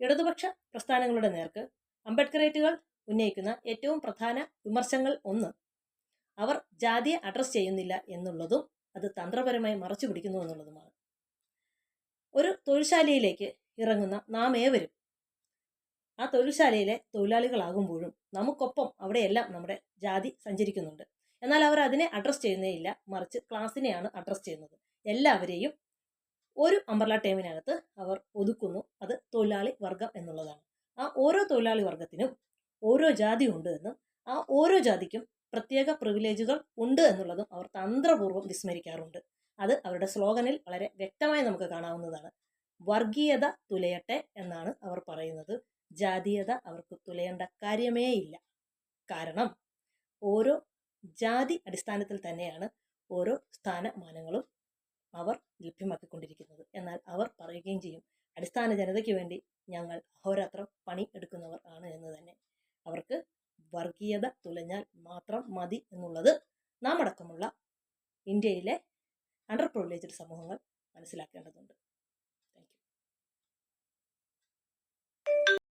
ഇടതുപക്ഷ പ്രസ്ഥാനങ്ങളുടെ നേർക്ക് അംബേദ്കറേറ്റുകൾ ഉന്നയിക്കുന്ന ഏറ്റവും പ്രധാന വിമർശങ്ങൾ ഒന്ന്. അവർ ജാതിയെ അഡ്രസ് ചെയ്യുന്നില്ല എന്നുള്ളതും അത് തന്ത്രപരമായി മറച്ചു പിടിക്കുന്നു എന്നുള്ളതുമാണ്. ഒരു തൊഴിൽശാലയിലേക്ക് ഇറങ്ങുന്ന നാം ഏവരും ആ തൊഴിൽശാലയിലെ തൊഴിലാളികളാകുമ്പോഴും നമുക്കൊപ്പം അവിടെയെല്ലാം നമ്മുടെ ജാതി സഞ്ചരിക്കുന്നുണ്ട്. എന്നാൽ അവർ അതിനെ അഡ്രസ് ചെയ്യുന്നേയില്ല മറിച്ച് ക്ലാസ്സിനെയാണ് അഡ്രസ് ചെയ്യുന്നത്. എല്ലാവരെയും ഒരു അമ്പർല ടേമിനകത്ത് അവർ ഒതുക്കുന്നു. അത് തൊഴിലാളി വർഗം എന്നുള്ളതാണ്. ആ ഓരോ തൊഴിലാളി വർഗത്തിനും ഓരോ ജാതി ഉണ്ട് എന്നും ആ ഓരോ ജാതിക്കും പ്രത്യേക പ്രിവിലേജുകൾ ഉണ്ട് എന്നുള്ളതും അവർ തന്ത്രപൂർവം വിസ്മരിക്കാറുണ്ട്. അത് അവരുടെ സ്ലോഗനിൽ വളരെ വ്യക്തമായി നമുക്ക് കാണാവുന്നതാണ്. വർഗീയത തുലയട്ടെ എന്നാണ് അവർ പറയുന്നത്. ജാതീയത അവർക്ക് തുലയേണ്ട കാര്യമേ ഇല്ല. കാരണം ഓരോ ജാതി അടിസ്ഥാനത്തിൽ തന്നെയാണ് ഓരോ സ്ഥാനമാനങ്ങളും അവർ ലഭ്യമാക്കിക്കൊണ്ടിരിക്കുന്നത്. എന്നാൽ അവർ പറയുകയും ചെയ്യും അടിസ്ഥാന ജനതയ്ക്ക് വേണ്ടി ഞങ്ങൾ അഹോരാത്രം പണി എടുക്കുന്നവർ ആണ് എന്ന് തന്നെ. അവർക്ക് വർഗീയത തുലഞ്ഞാൽ മാത്രം മതി എന്നുള്ളത് നാം അടക്കമുള്ള ഇന്ത്യയിലെ അണ്ടർ പ്രിവിലേജ്ഡ് സമൂഹങ്ങൾ മനസ്സിലാക്കേണ്ടതുണ്ട്.